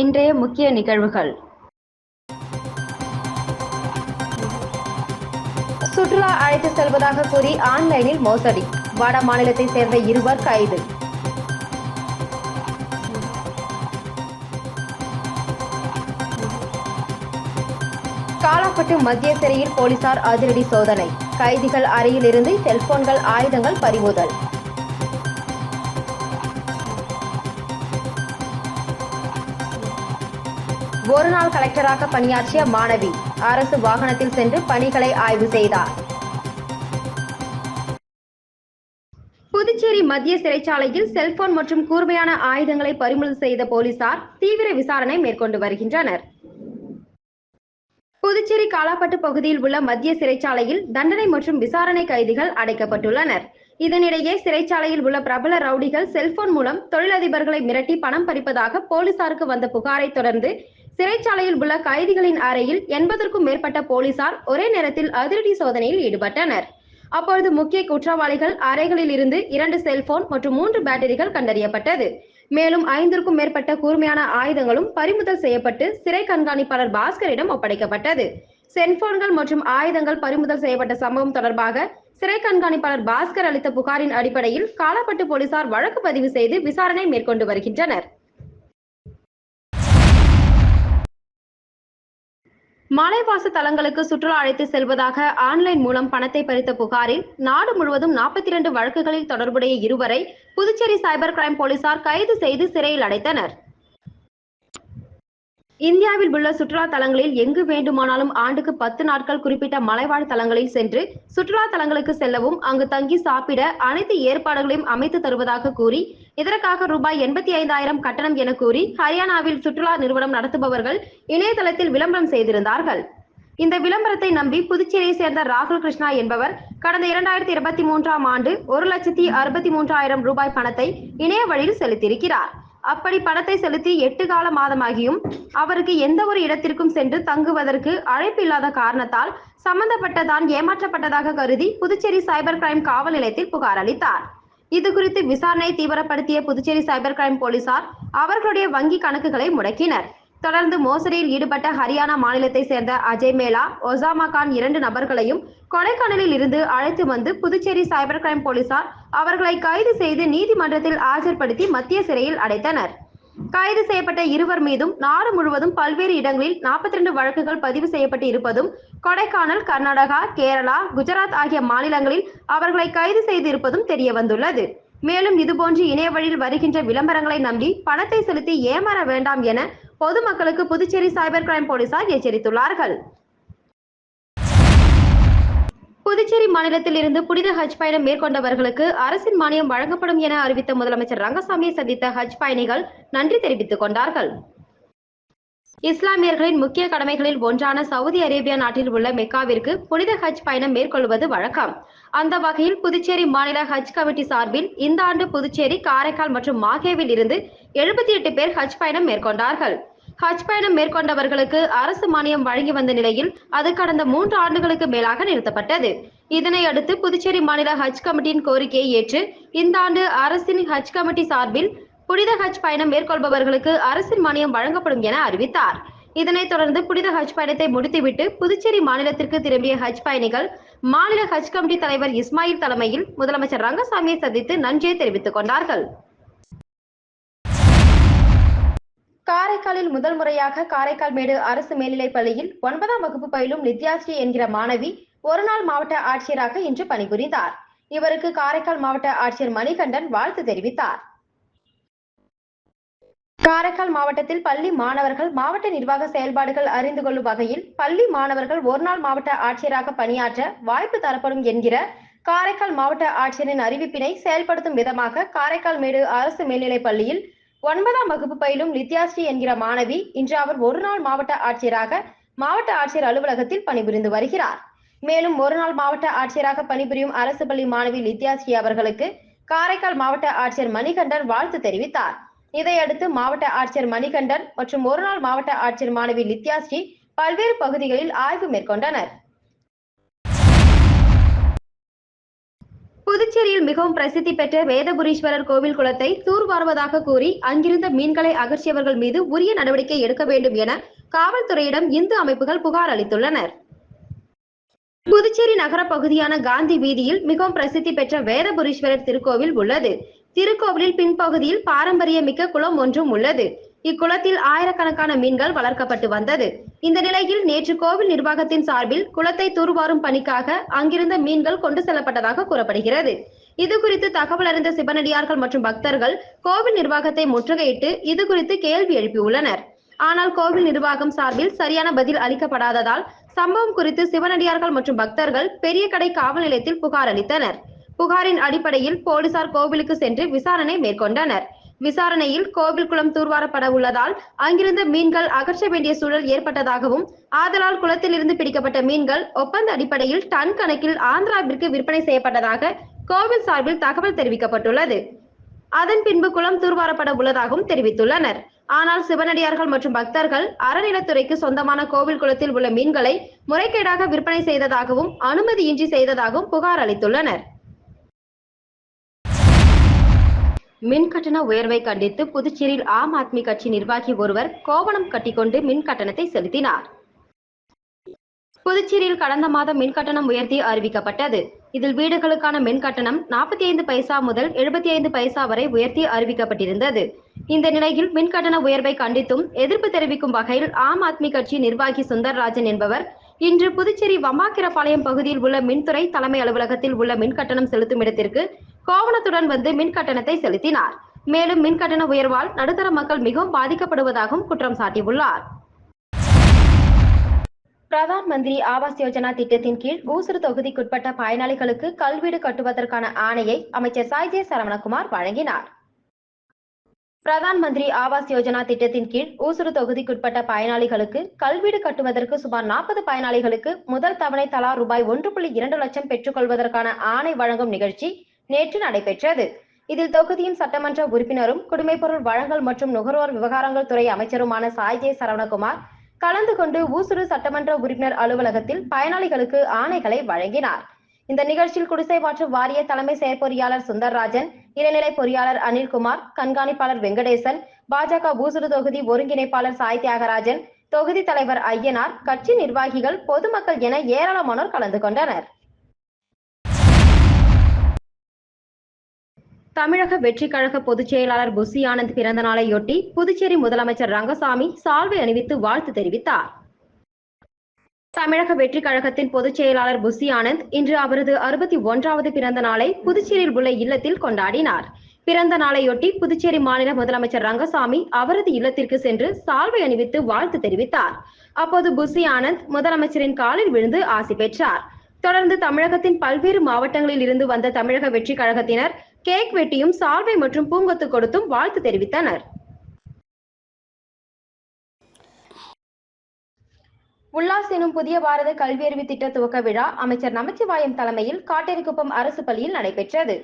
இன்றைய முக்கிய நிகழ்வுகள். சுற்றுலா அழைத்து செல்வதாக கூறி ஆன்லைனில் மோசடி. வட மாநிலத்தை சேர்ந்த இருவர் கைது. காலாப்பட்டு மத்திய சிறையில் போலீசார் அதிரடி சோதனை. கைதிகள் அறையில் இருந்து செல்போன்கள் ஆயுதங்கள் பறிமுதல். ஒரு நாள் கலெக்டராக பணியாற்றிய மாணவி அரசு வாகனத்தில் சென்று பணிகளை ஆய்வு செய்தார். புதுச்சேரி மத்திய சிறைச்சாலையில் செல்போன் மற்றும் கூர்மையான ஆயுதங்களை பறிமுதல் செய்த போலீசார் தீவிர விசாரணை மேற்கொண்டு வருகின்றனர். புதுச்சேரி காலாப்பட்டு பகுதியில் உள்ள மத்திய சிறைச்சாலையில் தண்டனை மற்றும் விசாரணை கைதிகள் அடைக்கப்பட்டுள்ளனர். இதனிடையே சிறைச்சாலையில் உள்ள பிரபல ரவுடிகள் செல்போன் மூலம் தொழிலதிபர்களை மிரட்டி பணம் பறிப்பதாக போலீசாருக்கு வந்த புகாரை தொடர்ந்து சிறைச்சாலையில் உள்ள கைதிகளின் அறையில் எண்பதற்கும் மேற்பட்ட போலீசார் ஒரே நேரத்தில் அதிரடி சோதனையில் ஈடுபட்டனர். அப்பொழுது முக்கிய குற்றவாளிகள் அறைகளில் இருந்து இரண்டு செல்போன் மற்றும் மூன்று பேட்டரிகள் கண்டறியப்பட்டது. மேலும் ஐந்திற்கும் மேற்பட்ட கூர்மையான ஆயுதங்களும் பறிமுதல் செய்யப்பட்டு சிறை கண்காணிப்பாளர் பாஸ்கரிடம் ஒப்படைக்கப்பட்டது. செல்போன்கள் மற்றும் ஆயுதங்கள் பறிமுதல் செய்யப்பட்ட சம்பவம் தொடர்பாக சிறை கண்காணிப்பாளர் பாஸ்கர் அளித்த புகாரின் அடிப்படையில் காலாப்பட்டு போலீசார் வழக்கு பதிவு செய்து விசாரணை மேற்கொண்டு வருகின்றனர். மலைவாச தலங்களுக்கு சுற்றுலா அழைத்து செல்வதாக ஆன்லைன் மூலம் பணத்தை பறித்த புகாரில் நாடு முழுவதும் நாற்பத்தி இரண்டு வழக்குகளில் தொடர்புடைய இருவரை புதுச்சேரி சைபர் கிரைம் போலீசார் கைது செய்து சிறையில் அடைத்தனர். இந்தியாவில் உள்ள சுற்றுலா தலங்களில் எங்கு வேண்டுமானாலும் ஆண்டுக்கு பத்து நாட்கள் குறிப்பிட்ட மலைவாழ் தலங்களில் சென்று சுற்றுலா தலங்களுக்கு செல்லவும் அங்கு தங்கி சாப்பிட அனைத்து ஏற்பாடுகளையும் அமைத்து தருவதாக கூறி இதற்காக ரூபாய் எண்பத்தி ஐந்தாயிரம் கட்டணம் என கூறி ஹரியானாவில் சுற்றுலா நிறுவனம் நடத்துபவர்கள் இணையதளத்தில் விளம்பரம் செய்திருந்தார்கள். இந்த விளம்பரத்தை நம்பி புதுச்சேரியை சேர்ந்த ராகுல் கிருஷ்ணா என்பவர் கடந்த இரண்டாயிரத்தி இருபத்தி மூன்றாம் ஆண்டு ஒரு லட்சத்தி அறுபத்தி மூன்றாயிரம் ரூபாய் பணத்தை இணைய வழியில் செலுத்தியிருக்கிறார். அப்படி பணத்தை செலுத்தி எட்டு கால மாதமாகியும் அவருக்கு எந்த ஒரு இடத்திற்கும் சென்று தங்குவதற்கு அழைப்பு இல்லாத காரணத்தால் சம்பந்தப்பட்ட தான் ஏமாற்றப்பட்டதாக கருதி புதுச்சேரி சைபர் கிரைம் காவல் நிலையத்தில் புகார் அளித்தார். இது குறித்து விசாரணையை தீவிரப்படுத்திய புதுச்சேரி சைபர் கிரைம் போலீசார் அவர்களுடைய வங்கி கணக்குகளை முடக்கினர். தொடர்ந்து மோசடியில் ஈடுபட்ட ஹரியானா மாநிலத்தை சேர்ந்த அஜய் மேலா ஒசாமா கான் இரண்டு நபர்களையும் கொடைக்கானலில் இருந்து அழைத்து வந்து புதுச்சேரி சைபர் கிரைம் போலீசார் அவர்களை கைது செய்து நீதிமன்றத்தில் ஆஜர்படுத்தி மத்திய சிறையில் அடைத்தனர். கைது செய்யப்பட்ட இருவர் மீதும் நாடு முழுவதும் பல்வேறு இடங்களில் நாற்பத்தி ரெண்டு வழக்குகள் பதிவு செய்யப்பட்டு இருப்பதும் கொடைக்கானல் கர்நாடகா கேரளா குஜராத் ஆகிய மாநிலங்களில் அவர்களை கைது செய்து இருப்பதும் தெரிய வந்துள்ளது மேலும் இதுபோன்று இணைய வழியில் வருகின்ற விளம்பரங்களை நம்பி பணத்தை செலுத்தி ஏமாற வேண்டாம் என பொதுமக்களுக்கு புதுச்சேரி சைபர் கிரைம் போலீசார் எச்சரித்துள்ளார்கள். புதுச்சேரி மாநிலத்தில் இருந்து புனித ஹஜ் பயணம் மேற்கொண்டவர்களுக்கு அரசின் மானியம் வழங்கப்படும் என அறிவித்த முதலமைச்சர் ரங்கசாமியை சந்தித்த ஹஜ் பயணிகள் நன்றி தெரிவித்துக் கொண்டார்கள். இஸ்லாமியர்களின் முக்கிய கடமைகளில் ஒன்றான சவுதி அரேபியா நாட்டில் உள்ள மெக்காவிற்கு புனித ஹஜ் பயணம் மேற்கொள்வது வழக்கம். அந்த வகையில் புதுச்சேரி மாநில ஹஜ் கமிட்டி சார்பில் இந்த ஆண்டு புதுச்சேரி காரைக்கால் மற்றும் மாகேவில் இருந்து எழுபத்தி எட்டு பேர் ஹஜ் பயணம் மேற்கொண்டார்கள். ஹஜ் பயணம் மேற்கொண்டவர்களுக்கு அரசு மானியம் வழங்கி வந்த நிலையில் அது கடந்த மூன்று ஆண்டுகளுக்கு மேலாக நிறுத்தப்பட்டது. இதனை அடுத்து புதுச்சேரி மாநில ஹஜ் கமிட்டியின் கோரிக்கையை ஏற்று இந்த ஆண்டு அரசின் ஹஜ் கமிட்டி சார்பில் புனித ஹஜ் பயணம் மேற்கொள்பவர்களுக்கு அரசின் மானியம் வழங்கப்படும் என அறிவித்தார். இதனைத் தொடர்ந்து புனித ஹஜ் பயணத்தை முடித்துவிட்டு புதுச்சேரி மாநிலத்திற்கு திரும்பிய ஹஜ் பயணிகள் மாநில ஹஜ் கமிட்டி தலைவர் இஸ்மாயில் தலைமையில் முதலமைச்சர் ரங்கசாமியை சந்தித்து நன்றியை தெரிவித்துக் கொண்டார்கள். காரைக்காலில் முதல் முறையாக காரைக்கால் மேடு அரசு மேல்நிலைப் பள்ளியில் ஒன்பதாம் வகுப்பு பயிலும் நித்யாஸ்ரீ என்கிற மாணவி ஒருநாள் மாவட்ட ஆட்சியராக இன்று பணிபுரிந்தார். இவருக்கு காரைக்கால் மாவட்ட ஆட்சியர் மணிகண்டன் வாழ்த்து தெரிவித்தார். காரைக்கால் மாவட்டத்தில் பள்ளி மாணவர்கள் மாவட்ட நிர்வாக செயல்பாடுகள் அறிந்து கொள்ளும் வகையில் பள்ளி மாணவர்கள் ஒருநாள் மாவட்ட ஆட்சியராக பணியாற்ற வாய்ப்பு தரப்படும் என்கிற காரைக்கால் மாவட்ட ஆட்சியரின் அறிவிப்பினை செயல்படுத்தும் விதமாக காரைக்கால் மேடு அரசு மேல்நிலைப் பள்ளியில் ஒன்பதாம் வகுப்பு பயிலும் நித்யாஸ்ரீ என்கிற மாணவி இன்று அவர் ஒரு நாள் மாவட்ட ஆட்சியராக மாவட்ட ஆட்சியர் அலுவலகத்தில் பணிபுரிந்து வருகிறார். மேலும் ஒரு நாள் மாவட்ட ஆட்சியராக பணிபுரியும் அரசு பள்ளி மாணவி நித்யாஸ்ரீ அவர்களுக்கு காரைக்கால் மாவட்ட ஆட்சியர் மணிகண்டன் வாழ்த்து தெரிவித்தார். இதையடுத்து மாவட்ட ஆட்சியர் மணிகண்டன் மற்றும் ஒரு நாள் மாவட்ட ஆட்சியர் மாணவி நித்யாஸ்ரீ பல்வேறு பகுதிகளில் ஆய்வு மேற்கொண்டனர். புதுச்சேரியில் மிகவும் பிரசித்தி பெற்ற வேதபுரீஸ்வரர் கோவில் குளத்தை தூர்வாருவதாக கூறி அங்கிருந்த மீன்களை அகற்றியவர்கள் மீது உரிய நடவடிக்கை எடுக்க வேண்டும் என காவல்துறையிடம் இந்து அமைப்புகள் புகார் அளித்துள்ளனர். புதுச்சேரி நகர பகுதியான காந்தி வீதியில் மிகவும் பிரசித்தி பெற்ற வேதபுரீஸ்வரர் திருக்கோவில் உள்ளது. திருக்கோவிலில் பின்பகுதியில் பாரம்பரிய மிக்க குளம் ஒன்றும் உள்ளது. இக்குளத்தில் ஆயிரக்கணக்கான மீன்கள் வளர்க்கப்பட்டு வந்தது. இந்த நிலையில் நேற்று கோவில் நிர்வாகத்தின் சார்பில் குளத்தை தூர்வாரும் பணிக்காக அங்கிருந்த மீன்கள் கொண்டு செல்லப்பட்டதாக கூறப்படுகிறது. இது குறித்து தகவல் அறிந்த சிவனடியார்கள் மற்றும் பக்தர்கள் கோவில் நிர்வாகத்தை முற்றுகையிட்டு இது குறித்து கேள்வி எழுப்பியுள்ளனர். ஆனால் கோவில் நிர்வாகம் சார்பில் சரியான பதில் அளிக்கப்படாததால் சம்பவம் குறித்து சிவனடியார்கள் மற்றும் பக்தர்கள் பெரிய கடை காவல் நிலையத்தில் புகார் அளித்தனர். புகாரின் அடிப்படையில் போலீசார் கோவிலுக்கு சென்று விசாரணை மேற்கொண்டனர். விசாரணையில் கோவில் குளம் தூர்வாரப்பட உள்ளதால் அங்கிருந்த மீன்கள் அகற்ற வேண்டிய சூழல் ஏற்பட்டதாகவும் ஆதலால் குளத்திலிருந்து பிடிக்கப்பட்ட மீன்கள் ஒப்பந்த அடிப்படையில் டன் கணக்கில் ஆந்திராவிற்கு விற்பனை செய்யப்பட்டதாக கோவில் சார்பில் தகவல் தெரிவிக்கப்பட்டுள்ளது. அதன் பின்பு குளம் தூர்வாரப்பட உள்ளதாகவும் தெரிவித்துள்ளனர். ஆனால் சிவனடியார்கள் மற்றும் பக்தர்கள் அறநிலத்துறைக்கு சொந்தமான கோவில் குளத்தில் உள்ள மீன்களை முறைகேடாக விற்பனை செய்ததாகவும் அனுமதியின்றி செய்ததாகவும் புகார் அளித்துள்ளனர். மின் கட்டண உயர்வை கண்டித்து புதுச்சேரியில் ஆம் ஆத்மி கட்சி நிர்வாகி ஒருவர் கோவணம் கட்டிக்கொண்டு மின் கட்டணத்தை செலுத்தினார். புதுச்சேரியில் கடந்த மாதம் மின் கட்டணம் உயர்த்தி அறிவிக்கப்பட்டது. இதில் வீடுகளுக்கான மின் கட்டணம் நாற்பத்தி ஐந்து பைசா முதல் எழுபத்தி ஐந்து பைசா வரை உயர்த்தி அறிவிக்கப்பட்டிருந்தது. இந்த நிலையில் மின் கட்டண உயர்வை கண்டித்தும் எதிர்ப்பு தெரிவிக்கும் வகையில் ஆம் ஆத்மி கட்சி நிர்வாகி சுந்தர்ராஜன் என்பவர் இன்று புதுச்சேரி வம்மாக்கிரபாளையம் பகுதியில் உள்ள மின்துறை தலைமை அலுவலகத்தில் உள்ள மின் கட்டணம் செலுத்தும் இடத்திற்கு கோவணத்துடன் வந்து மின் கட்டணத்தை செலுத்தினார். மேலும் மின் கட்டண உயர்வால் நடுத்தர மக்கள் மிகவும் பாதிக்கப்படுவதாகவும் குற்றம் சாட்டியுள்ளார். பிரதான் மந்திரி ஆவாஸ் யோஜனா திட்டத்தின் கீழ் ஊசுறு தொகுதிக்குட்பட்ட பயனாளிகளுக்கு கல்வீடு கட்டுவதற்கான ஆணையை அமைச்சர் சாய்ஜே சரவணகுமார் வழங்கினார். பிரதான் மந்திரி ஆவாஸ் யோஜனா திட்டத்தின் கீழ் ஊசுறு தொகுதிக்குட்பட்ட பயனாளிகளுக்கு கல்வீடு கட்டுவதற்கு சுமார் நாற்பது பயனாளிகளுக்கு முதல் தவணை தலா ரூபாய் ஒன்று புள்ளி இரண்டு லட்சம் பெற்றுக்கொள்வதற்கான ஆணை வழங்கும் நிகழ்ச்சி நேற்று நடைபெற்றது. இதில் தொகுதியின் சட்டமன்ற உறுப்பினரும் குடிமைப்பொருள் வழங்கல் மற்றும் நுகர்வோர் விவகாரங்கள் துறை அமைச்சருமான சாய்ஜே சரவணகுமார் கலந்து கொண்டு ஊசுறு சட்டமன்ற உறுப்பினர் அலுவலகத்தில் பயனாளிகளுக்கு ஆணைகளை வழங்கினார். இந்த நிகழ்ச்சியில் குடிசை மாற்று வாரிய தலைமை செயற்பொறியாளர் சுந்தர்ராஜன் இளநிலை பொறியாளர் அனில்குமார் கண்காணிப்பாளர் வெங்கடேசன் பாஜக ஊசுறு தொகுதி ஒருங்கிணைப்பாளர் சாய் தியாகராஜன் தொகுதி தலைவர் ஐயனார் கட்சி நிர்வாகிகள் பொதுமக்கள் என ஏராளமானோர் கலந்து கொண்டனர். தமிழக வெற்றி கழக பொதுச் செயலாளர் புசி ஆனந்த் பிறந்த நாளையொட்டி புதுச்சேரி முதலமைச்சர் ரங்கசாமி சால்வை அணிவித்து வாழ்த்து தெரிவித்தார். தமிழக வெற்றி கழகத்தின் பொதுச் செயலாளர் புசி ஆனந்த் இன்று அவரது அறுபத்தி ஒன்றாவது பிறந்த நாளை புதுச்சேரியில் உள்ள இல்லத்தில் கொண்டாடினார். பிறந்த நாளையொட்டி புதுச்சேரி மாநில முதலமைச்சர் ரங்கசாமி அவரது இல்லத்திற்கு சென்று சால்வை அணிவித்து வாழ்த்து தெரிவித்தார். அப்போது புசி ஆனந்த் முதலமைச்சரின் காலில் விழுந்து ஆசி பெற்றார். தொடர்ந்து தமிழகத்தின் பல்வேறு மாவட்டங்களில் இருந்து வந்த தமிழக வெற்றி கழகத்தினர் கேக் வெட்டியும் சால்வை மற்றும் பூங்கொத்து கொடுத்தும் வாழ்த்து தெரிவித்தனர். உல்லாஸ் எனும் புதிய பாரத கல்வியறிவு திட்ட துவக்க விழா அமைச்சர் நமச்சிவாயம் தலைமையில் காட்டேரிக்குப்பம் அரசு பள்ளியில் நடைபெற்றது.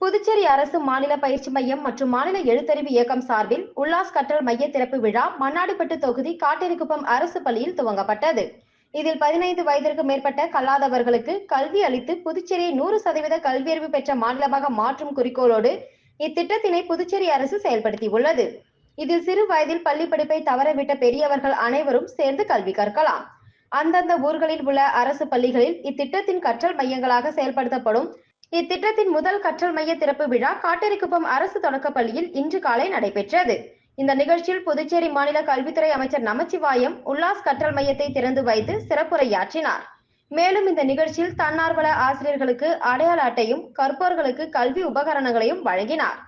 புதுச்சேரி அரசு மாநில பயிற்சி மையம் மற்றும் மாநில எழுத்தறிவு இயக்கம் சார்பில் உல்லாஸ் கற்றல் மைய திறப்பு விழா மண்ணாடிப்பட்டு தொகுதி காட்டேரிக்குப்பம் அரசு பள்ளியில் துவங்கப்பட்டது. இதில் பதினைந்து வயதிற்கு மேற்பட்ட கல்லாதவர்களுக்கு கல்வி அளித்து புதுச்சேரியை நூறு சதவீத கல்வியறிவு பெற்ற மாநிலமாக மாற்றும் குறிக்கோளோடு இத்திட்டத்தினை புதுச்சேரி அரசு செயல்படுத்தியுள்ளது. இதில் சிறு வயதில் பள்ளி படிப்பை தவறவிட்ட பெரியவர்கள் அனைவரும் சேர்ந்து கல்வி கற்கலாம். அந்தந்த ஊர்களில் உள்ள அரசு பள்ளிகளில் இத்திட்டத்தின் கற்றல் மையங்களாக செயல்படுத்தப்படும். இத்திட்டத்தின் முதல் கற்றல் மைய திறப்பு விழா காட்டேரிக்குப்பம் அரசு தொடக்கப்பள்ளியில் இன்று காலை நடைபெற்றது. இந்த நிகழ்ச்சியில் புதுச்சேரி மாநில கல்வித்துறை அமைச்சர் நமச்சிவாயம் உல்லாஸ் கற்றல் மையத்தை திறந்து வைத்து சிறப்புரையாற்றினார். மேலும் இந்த நிகழ்ச்சியில் தன்னார்வல ஆசிரியர்களுக்கு அடையாள அட்டையும் கற்போர்களுக்கு கல்வி உபகரணங்களையும் வழங்கினார்.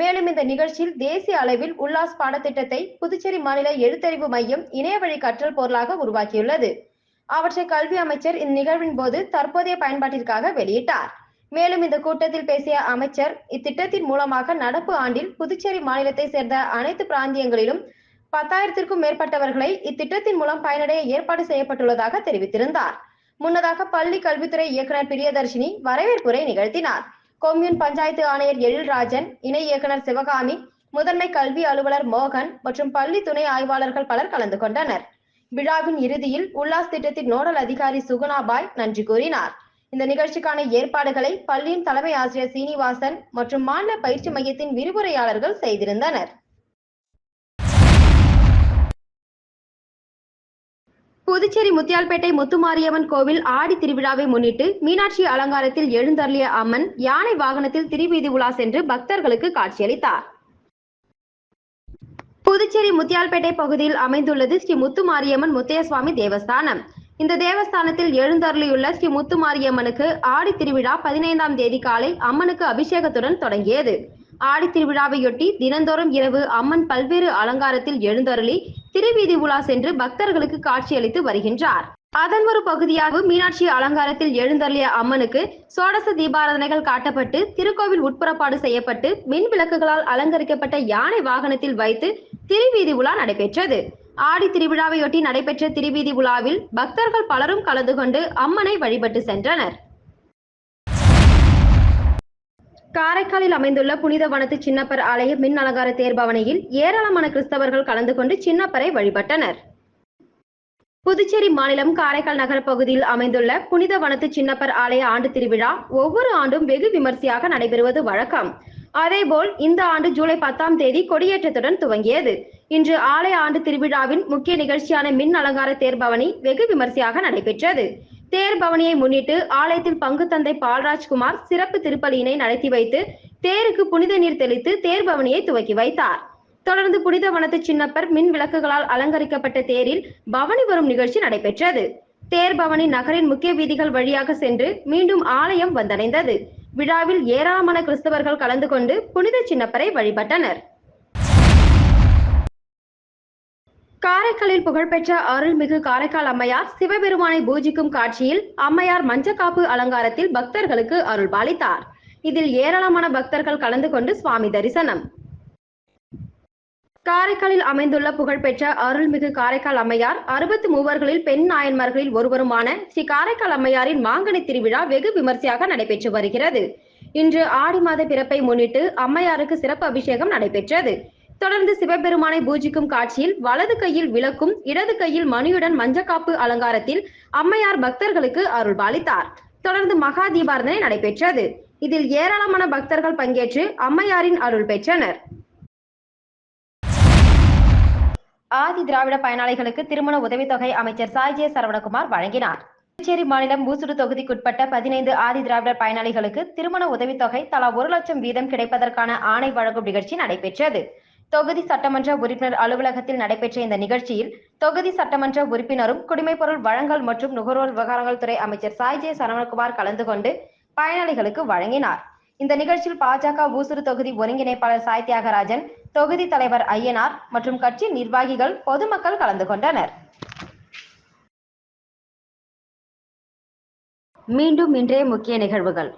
மேலும் இந்த நிகழ்ச்சியில் தேசிய அளவில் உல்லாஸ் பாடத்திட்டத்தை புதுச்சேரி மாநில எழுத்தறிவு மையம் இணையவழி கற்றல் பொருளாக உருவாக்கியுள்ளது. அவற்றை கல்வி அமைச்சர் இந்நிகழ்வின் போது தற்போதைய பயன்பாட்டிற்காக வெளியிட்டார். மேலும் இந்த கூட்டத்தில் பேசிய அமைச்சர் இத்திட்டத்தின் மூலமாக நடப்பு ஆண்டில் புதுச்சேரி மாநிலத்தை சேர்ந்த அனைத்து பிராந்தியங்களிலும் பத்தாயிரத்திற்கும் மேற்பட்டவர்களை இத்திட்டத்தின் மூலம் பயனடைய ஏற்பாடு செய்யப்பட்டுள்ளதாக தெரிவித்திருந்தார். முன்னதாக பள்ளி கல்வித்துறை இயக்குனர் பிரியதர்ஷினி வரவேற்புரை நிகழ்த்தினார். கொம்யூன் பஞ்சாயத்து ஆணையர் எழில்ராஜன் இணை இயக்குனர் சிவகாமி முதன்மை கல்வி அலுவலர் மோகன் மற்றும் பள்ளி துணை ஆய்வாளர்கள் பலர் கலந்து கொண்டனர். விழாவின் இறுதியில் உல்லாஸ் திட்டத்தின் நோடல் அதிகாரி சுகுணாபாய் நன்றி கூறினார். இந்த நிகழ்ச்சிக்கான ஏற்பாடுகளை பள்ளியின் தலைமை ஆசிரியர் சீனிவாசன் மற்றும் மாநில பயிற்சி மையத்தின் விரிவுரையாளர்கள் செய்திருந்தனர். புதுச்சேரி முத்தியால்பேட்டை முத்துமாரியம்மன் கோவில் ஆடி திருவிழாவை முன்னிட்டு மீனாட்சி அலங்காரத்தில் எழுந்தருளிய அம்மன் யானை வாகனத்தில் திருவீதி உலா சென்று பக்தர்களுக்கு காட்சியளித்தார். புதுச்சேரி முத்தியால்பேட்டை பகுதியில் அமைந்துள்ளது ஸ்ரீ முத்துமாரியம்மன் முத்தையசுவாமி தேவஸ்தானம். இந்த தேவஸ்தானத்தில் எழுந்தருளியுள்ள ஸ்ரீ முத்துமாரியம்மனுக்கு ஆடி திருவிழா பதினைந்தாம் தேதி காலை அம்மனுக்கு அபிஷேகத்துடன் தொடங்கியது. ஆடி திருவிழாவையொட்டி தினந்தோறும் இரவு அம்மன் பல்வேறு அலங்காரத்தில் எழுந்தருளி திருவீதி உலா சென்று பக்தர்களுக்கு காட்சியளித்து வருகின்றார். அதன் ஒரு பகுதியாக மீனாட்சி அலங்காரத்தில் எழுந்தருளிய அம்மனுக்கு சோடச தீபாராதனைகள் காட்டப்பட்டு திருக்கோவில் உட்புறப்பாடு செய்யப்பட்டு மின் விளக்குகளால் அலங்கரிக்கப்பட்ட யானை வாகனத்தில் வைத்து திருவீதி உலா நடைபெற்றது. ஆடி திருவிழாவையொட்டி நடைபெற்ற திருவீதி உலாவில் பக்தர்கள் பலரும் கலந்து கொண்டு அம்மனை வழிபட்டு சென்றனர். காரைக்காலில் அமைந்துள்ள புனித வனத்து சின்னப்பர் ஆலய மின் அலங்கார தேர்பவனையில் ஏராளமான கிறிஸ்தவர்கள் கலந்து கொண்டு சின்னப்பரை வழிபட்டனர். புதுச்சேரி மாநிலம் காரைக்கால் நகர பகுதியில் அமைந்துள்ள புனித வனத்து சின்னப்பர் ஆலய ஆண்டு திருவிழா ஒவ்வொரு ஆண்டும் வெகு விமர்சையாக நடைபெறுவது வழக்கம். அதேபோல் இந்த ஆண்டு ஜூலை பத்தாம் தேதி கொடியேற்றத்துடன் துவங்கியது. இன்று ஆலய ஆண்டு திருவிழாவின் முக்கிய நிகழ்ச்சியான மின் அலங்கார தேர்பவனி வெகு விமர்சையாக நடைபெற்றது. தேர்பவனியை முன்னிட்டு ஆலயத்தில் பங்கு தந்தை பால்ராஜ்குமார் சிறப்பு திருப்பலியினை நடத்தி வைத்து தேருக்கு புனித நீர் தெளித்து தேர்பவனியை துவக்கி வைத்தார். தொடர்ந்து புனித வனத்து சின்னப்பர் மின் விளக்குகளால் அலங்கரிக்கப்பட்ட தேரில் பவனி வரும் நிகழ்ச்சி நடைபெற்றது. தேர்பவனி நகரின் முக்கிய வீதிகள் வழியாக சென்று மீண்டும் ஆலயம் வந்தடைந்தது. விழாவில் ஏராளமான கிறிஸ்தவர்கள் கலந்து கொண்டு புனித சின்னப்பரை வழிபட்டனர். காரைக்காலில் புகழ்பெற்ற அருள்மிகு காரைக்கால் அம்மையார் சிவபெருமானை பூஜிக்கும் காட்சியில் அம்மையார் மஞ்சக்காப்பு அலங்காரத்தில் பக்தர்களுக்கு அருள் பாலித்தார் இதில் ஏராளமான பக்தர்கள் கலந்து கொண்டு சுவாமி தரிசனம். காரைக்காலில் அமைந்துள்ள புகழ்பெற்ற அருள்மிகு காரைக்கால் அம்மையார் அறுபத்தி மூவர்களில் பெண் நாயன்மார்களில் ஒருவருமான ஸ்ரீ காரைக்கால் அம்மையாரின் மாங்கனி திருவிழா வெகு விமர்சையாக நடைபெற்று வருகிறது. இன்று ஆடி மாத பிறப்பை முன்னிட்டு அம்மையாருக்கு சிறப்பு அபிஷேகம் நடைபெற்றது. தொடர்ந்து சிவபெருமானை பூஜிக்கும் காட்சியில் வலது கையில் விளக்கும் இடது கையில் மணியுடன் மஞ்சக்காப்பு அலங்காரத்தில் அம்மையார் பக்தர்களுக்கு அருள் பாலித்தார் தொடர்ந்து மகா தீபாரதனை நடைபெற்றது. இதில் ஏராளமான பக்தர்கள் பங்கேற்று அம்மையாரின் அருள் பெற்றனர். ஆதி திராவிட பயனாளிகளுக்கு திருமண உதவித்தொகை அமைச்சர் சாய்ஜே சரவணகுமார் வழங்கினார். புதுச்சேரி மாநிலம் ஊசுடு தொகுதிக்குட்பட்ட பதினைந்து ஆதி திராவிடர் பயனாளிகளுக்கு திருமண உதவித்தொகை தலா ஒரு லட்சம் வீதம் கிடைப்பதற்கான ஆணை வழங்கும் நிகழ்ச்சி நடைபெற்றது. தொகுதி சட்டமன்ற உறுப்பினர் அலுவலகத்தில் நடைபெற்ற இந்த நிகழ்ச்சியில் தொகுதி சட்டமன்ற உறுப்பினரும் குடிமைப்பொருள் வழங்கல் மற்றும் நுகர்வோர் விவகாரங்கள் துறை அமைச்சர் சாய்ஜே சரவணகுமார் கலந்து கொண்டு பயனாளிகளுக்கு வழங்கினார். இந்த நிகழ்ச்சியில் பாஜக ஊசுறு தொகுதி ஒருங்கிணைப்பாளர் சாய் தியாகராஜன் தொகுதி தலைவர் ஐயனார் மற்றும் கட்சி நிர்வாகிகள் பொதுமக்கள் கலந்து கொண்டனர். மீண்டும் இன்றைய முக்கிய நிகழ்வுகள்.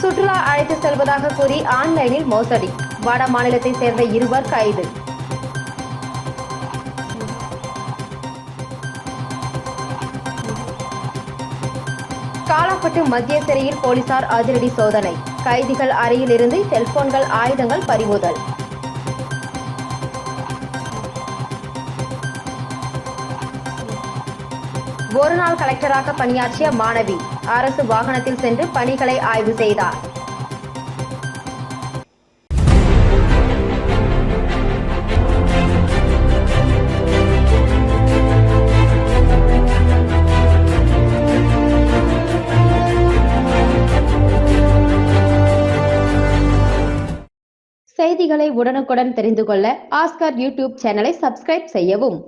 சுற்றுலா அழைத்து செல்வதாக கூறி ஆன்லைனில் மோசடி. வட மாநிலத்தை சேர்ந்த இருவர் கைது. காலாப்பட்டு மத்திய சிறையில் போலீசார் அதிரடி சோதனை. கைதிகள் அறையில் இருந்து செல்போன்கள் ஆயுதங்கள் பறிமுதல். ஒரு நாள் கலெக்டராக பணியாற்றிய மாணவி அரசு வாகனத்தில் சென்று பணிகளை ஆய்வு செய்தார். செய்திகளை உடனுக்குடன் தெரிந்து கொள்ள ஆஸ்கர் யூடியூப் சேனலை சப்ஸ்கிரைப் செய்யவும்.